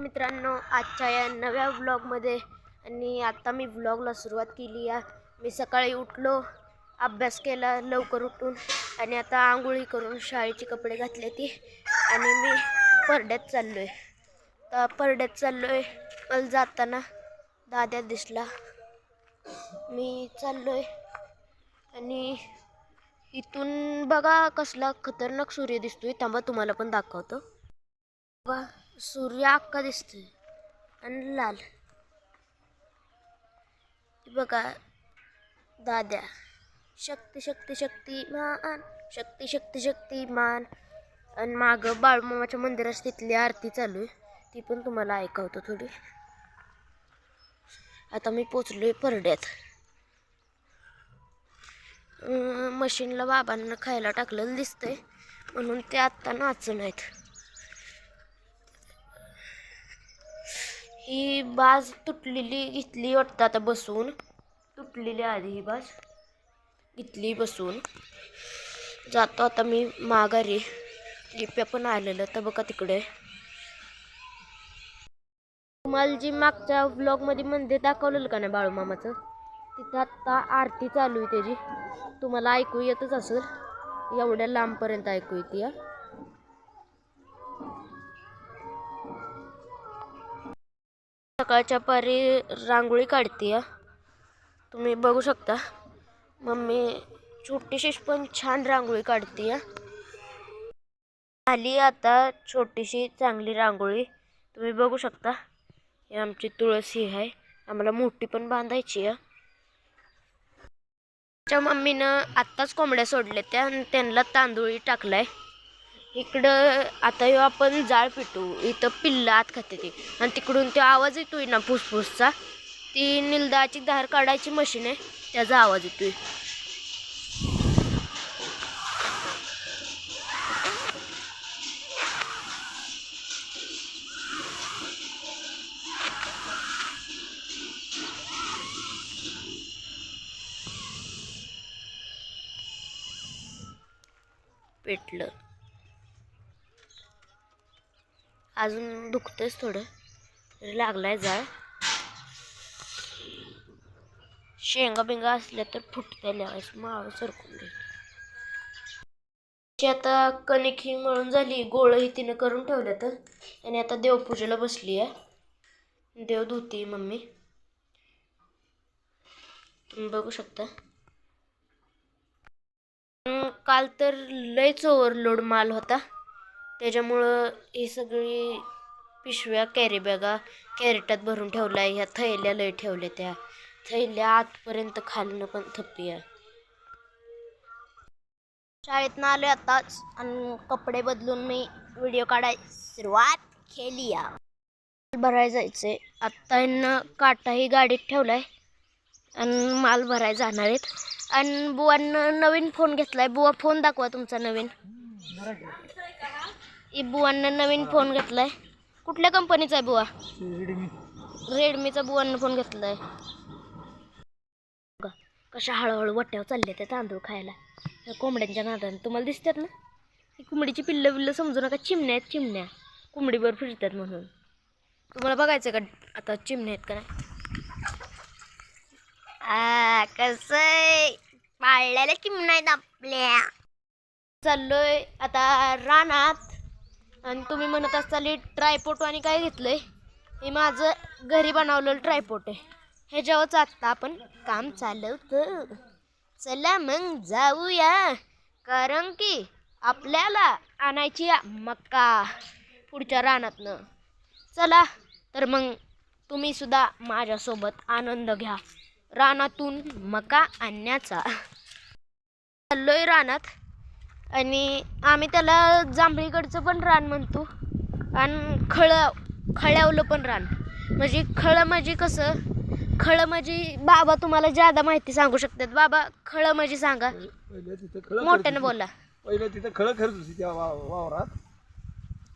मित्रांनो आजच्या या नव्या व्लॉगमध्ये आणि आत्ता मी व्लॉगला सुरुवात केली या मी सकाळी उठलो अभ्यास केला लवकर उठून आणि आता आंघोळी करून शाळेचे कपडे घातले ती आणि मी परड्यात चाललो आहे तर परड्यात चाललो आहे मला जाताना दाद्या दिसला. मी चाललो आहे आणि इथून बघा कसला खतरनाक सूर्य दिसतोय. थांबा तुम्हाला पण दाखवतो. बघा. सूर्य अक्का दिसतोय आणि लाल. बघा दाद्या. शक्ती शक्ती शक्तिमान शक्ती शक्ती शक्तिमान आणि मागं बाळूमामाच्या मंदिरात तिथली आरती चालू आहे. ती पण तुम्हाला ऐकवतो थोडी. आता मी पोचलोय परड्यात. मशीनला बाबांना खायला टाकलेलं दिसतंय. म्हणून ते आत्ता नाच नाहीत ही बाज तुटलेली घेतली वाटतं आता बसून. तुटलेली आधी ही बाज. घेतली बसून. जातो आता मी माघारी. लिप्या पण आलेलं तर बघा तिकडे. तुम्हाला जी मागच्या ब्लॉगमध्ये मंदिर दाखवलेलं का नाही बाळूमामाचं तिथं आत्ता आरती चालू आहे त्याची. तुम्हाला ऐकू येतच असेल. एवढ्या लांबपर्यंत ऐकू येते या सकाळच्या पारी रांगोळी काढते तुम्ही बघू शकता. मम्मी छोटीशी पण छान रांगोळी काढते या आली आता छोटीशी चांगली रांगोळी. तुम्ही बघू शकता. हे आमची तुळस ही आहे. आम्हाला मोठी पण बांधायची आहे मम्मीनं आत्ताच कोंबड्या सोडल्या त्या आणि त्यांना तांदूळी टाकलाय. इकडं आता ह्यो आपण जाळ पिटू. इथं पिल्लं आत खाते ती. आणि तिकडून तो आवाज येतोय ना फुसफुसचा. ती निलदाची धार काढायची मशीन आहे. त्याचा आवाज येतोय. पेटलं. अजून दुखतंच थोडं. तरी लागलाय जाळ. शेंगा बिंगा असल्या तर फुटत्या माळ सरकून घ्यायची आता कणिक ही मळून झाली गोळ ही तिनं करून ठेवल्या तर. आणि आता देवपूजेला बसली आहे. देव धुती मम्मी. तुम्ही बघू शकता. काल तर लयच ओव्हरलोड माल होता. त्याच्यामुळं ही सगळी पिशव्या कॅरी बॅगा कॅरेटात भरून ठेवल्या ह्या थैल्या लय ठेवल्या त्या. थैल्या आतपर्यंत खालनं पण थप्पी आहे. शाळेतनं आलो आताच आणि कपडे बदलून मी व्हिडिओ काढाय सुरुवात केली या भरायला जायचे आत्ता यांना काटाही गाडीत ठेवलाय आणि माल भरायला जाणार आहेत. आणि बुवांना नवीन फोन घेतलाय. बुवा फोन दाखवा तुमचा नवीन. बुवांना नवीन फोन घेतलाय. कुठल्या कंपनीचा आहे बुवा? रेडमीचा बुवांना फोन घेतलाय. कशा हळूहळू वट्यावर चालले ते तांदूळ खायला. त्या कोंबड्यांच्या नादाने तुम्हाला दिसतात ना? ही कोंबडीची पिल्लं बिल्लं समजू नका चिमण्या आहेत चिमण्या. कोंबडीवर फिरतात म्हणून. तुम्हाला बघायचं का आता चिमण्या आहेत का नाही? आ कसं पाळल्याला चिमण्या आहेत आपल्या. चाललोय आता रानात. आणि तुम्ही म्हणत असताली ट्रायपोट आणि काय घेतलंय? हे माझं घरी बनवलेलं ट्रायपोट आहे. ह्याच्यावरच आत्ता आपण काम चालवतं. चला मग जाऊया. कारण की आपल्याला आणायची मक्का पुढच्या रानातनं. चला तर मग तुम्ही सुद्धा माझ्यासोबत आनंद घ्या. रानातून मका आणण्याचा. चाललोय रानात. आणि आम्ही त्याला जांभळीकडचं पण रान म्हणतो. आणि खळ खळ्यावलं पण रान. म्हणजे खळं म्हणजे कसं? खळं म्हणजे बाबा तुम्हाला जादा माहिती सांगू शकतात. बाबा खळं म्हणजे सांगा. खळं मोठ्यानं बोला. पहिले तिथं खळं खरत होती त्या वा- वावरात.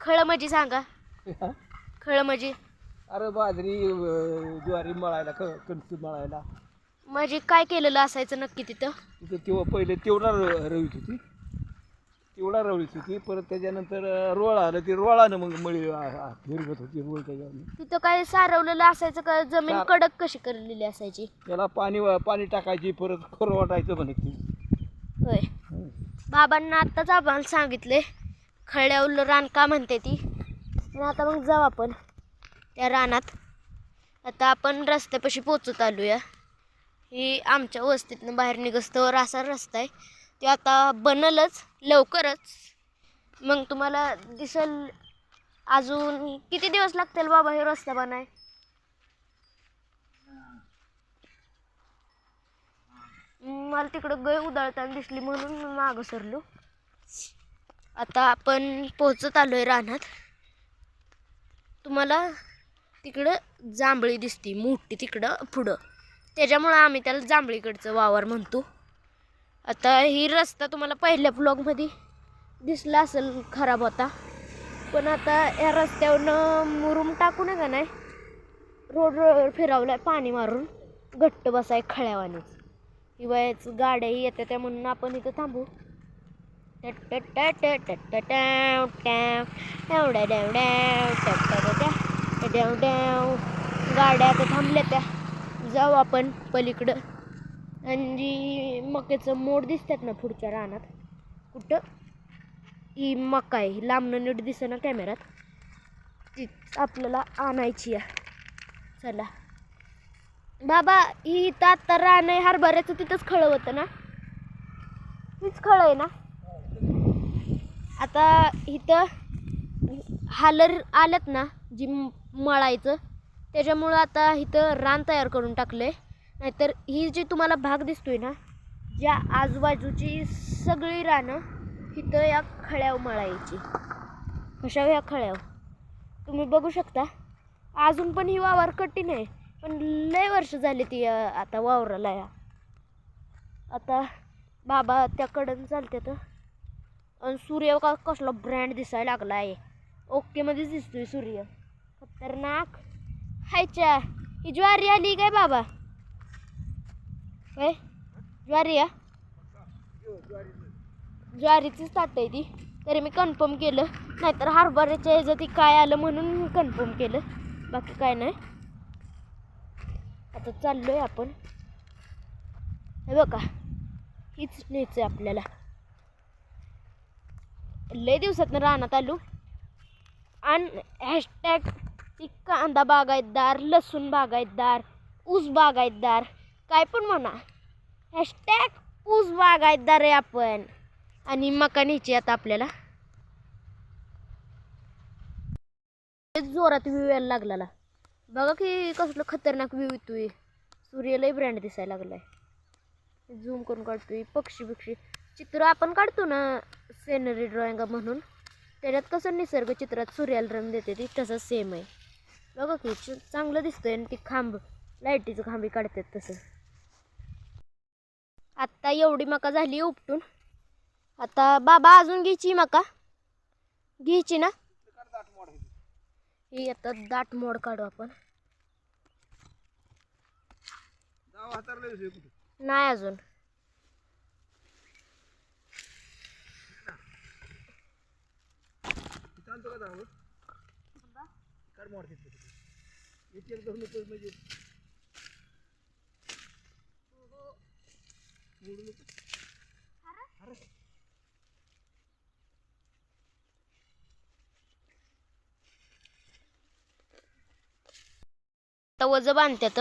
खळं म्हणजे सांगा. खळं म्हणजे? अरे बाजरी ज्वारी मळायला क कणस मळायला. म्हणजे काय केलेलं असायचं नक्की तिथं? तिथं तेव्हा पहिले तेवढा रवीत होती. तेवढा रवळीच होती. परत त्याच्यानंतर रोळ आलं. ते रोळानं मग मळी आ- आ- फिरवत होती रोळ त्याच्यावर तिथं काय सारवलेलं असायचं का? जमीन सार- कडक कशी करलेली असायची? त्याला पाणी पाणी टाकायची परत खरं वाटायचं म्हणे ती. होय. बाबांना आत्ताच आम्हाला सांगितले खळ्यावलं रान का म्हणते ती? आणि आता मग जाऊ आपण त्या रानात. आता आपण रस्त्यापाशी पोचत आलूया. ही आमच्या वस्तीतनं बाहेर निघस्तवर असा रस्ता आहे. ते आता बनलच लवकरच. मग तुम्हाला दिसल अजून किती दिवस लागतील बाबा हे रस्ता बनाय? मला तिकडं गय उधळताना दिसली म्हणून मी मागं सरलो. आता आपण पोचत आलोय रानात. तुम्हाला तिकडं जांभळी दिसती मोठी तिकडं पुढं. त्याच्यामुळं आम्ही त्याला जांभळीकडचं वावर म्हणतो. आता ही रस्ता तुम्हाला पहिल्या ब्लॉगमध्ये दिसला असेल खराब होता पण आता या रस्त्यावरनं मुरूम टाकू नका नाही रोड फिरवलाय पाणी मारून घट्ट बसाय खळ्यावानीच हिवाळ्याच गाड्याही येत्या त्या म्हणून आपण इथं थांबू गाड्या आता थांबल्या त्या जाऊ आपण पलीकडं आणि जी मक्याचं मोड दिसतात ना पुढच्या रानात. कुठं? ही मका आहे. ही लांबनं नीट दिसेना कॅमेऱ्यात. ती आपल्याला आणायची आहे. चला. बाबा ही इथं आत्ता रान आहे. हरभऱ्याचं तिथंच खळं होतं ना? तीच खळं आहे ना? आता इथं हालर आल्यात ना जी मळायचं. त्याच्यामुळं आता इथं रान तयार करून टाकलं आहे नाहीतर ही जी तुम्हाला भाग दिसतोय ना ज्या आजूबाजूची सगळी रानं इथं या खळ्याव मळायची. कशा या खळ्याव तुम्ही बघू शकता. अजून पण ही वावर कठीण आहे पण लय वर्ष झाली ती आता वावराला या. आता बाबा त्याकडं चालते तर आणि सूर्य का कसला ब्रँड दिसायला लागला आहे. ओकेमध्येच दिसतोय सूर्य. खतरनाक. हायच्या ही ज्वारी आली काय बाबा? काय ज्वारी या ज्वारीचीच ताट आहे ती. तरी मी कन्फर्म केलं. नाहीतर हरभऱ्याच्या ह्याचं ती काय आलं म्हणून कन्फर्म केलं. बाकी काय नाही. आता चाललोय आपण. हे बघा. हीच न्यायचं आहे आपल्याला. लय दिवसातनं रानात आलो. आणि हॅशटॅग ती कांदा बागायतदार लसूण बागायतदार ऊस बागायतदार. काय पण म्हणा. हॅशटॅग ऊस बागायतदार आहे आपण. आणि मका न्यायची आता आपल्याला. जोरात व्ह्यू यायला लागलाला. बघा की कसलं खतरनाक व्ह्यू येतोय. सूर्य लय ब्रँड दिसायला लागलाय. झूम करून काढतोय. पक्षी बिक्षी. चित्र आपण काढतो ना सेनरी ड्रॉइंग म्हणून त्याच्यात कसं निसर्ग चित्रात सूर्याला रंग देते ती तसं सेम आहे. बघा की चांगलं दिसतंय आणि ती खांब लाईटीचं खांबी काढतात तसं. आत्ता एवढी मका झाली उपटून. आता बाबा अजून घ्यायची मका. घ्यायची ना? ही आता दाट मोड काढू आपण. नाही अजून. कर मोड तिथं. एक एक दोन म्हणजे मोडून येतं. अरे आता वज बांधत्यात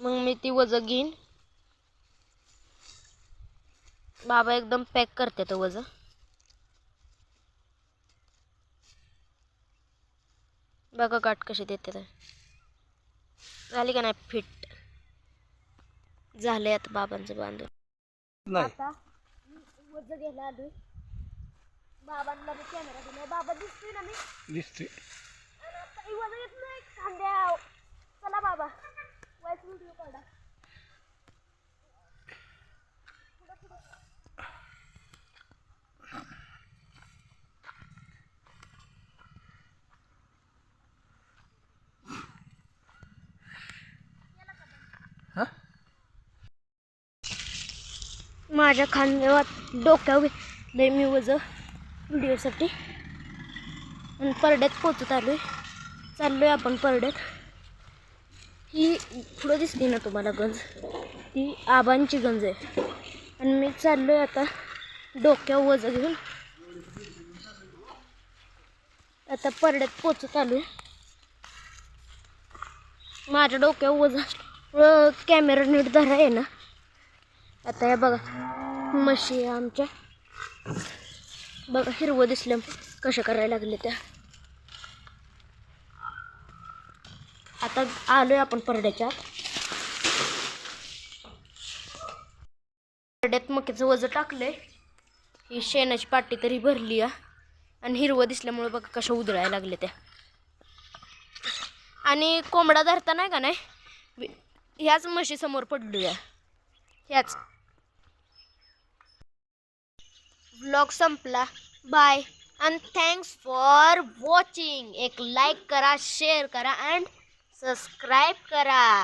मग मी ती वज घेईन. बाबा एकदम पॅक करतात वज. बघा काट कशी देते झाली का नाही फिट? झालंय आता बाबांचं बांधून. नाही. आता वज घ्यायला आलोय. बाबांना कॅमेरा दिला बाबा दिसतोय ना मी? दिसतोय. वज नाही खांद्या चला बाबा. वाईट व्हिडिओ काढा. माझ्या खांद्यावर डोक्यावर घेतलं मी वज व्हिडिओसाठी. आणि परड्यात पोचत आलो चाललो आहे आपण परड्यात. ही पुढं दिसली ना तुम्हाला गंज? ती आबांची गंज आहे. आणि मी चाललो आहे आता डोक्यावर वज घेऊन. आता परड्यात पोचत आलोय. माझ्या डोक्यावर वज कॅमेरा नीट धरा आहे ना. आता हे बघा. म्हशी आहे आमच्या. बघा हिरवं दिसल्या कशा करायला लागले त्या. आता आलोय आपण परड्याच्या. परड्यात मक्याचं वजन टाकलंय. ही शेणाची पाटी तरी भरली आणि हिरवं दिसल्यामुळे बघा कशा उधळायला लागले त्या. आणि कोंबडा धरता नाही का नाही? ह्याच म्हशी समोर पडलो या ह्याच. ब्लॉग संपला. Bye and thanks for watching एक लाईक करा शेअर करा अँड सबस्क्राईब करा.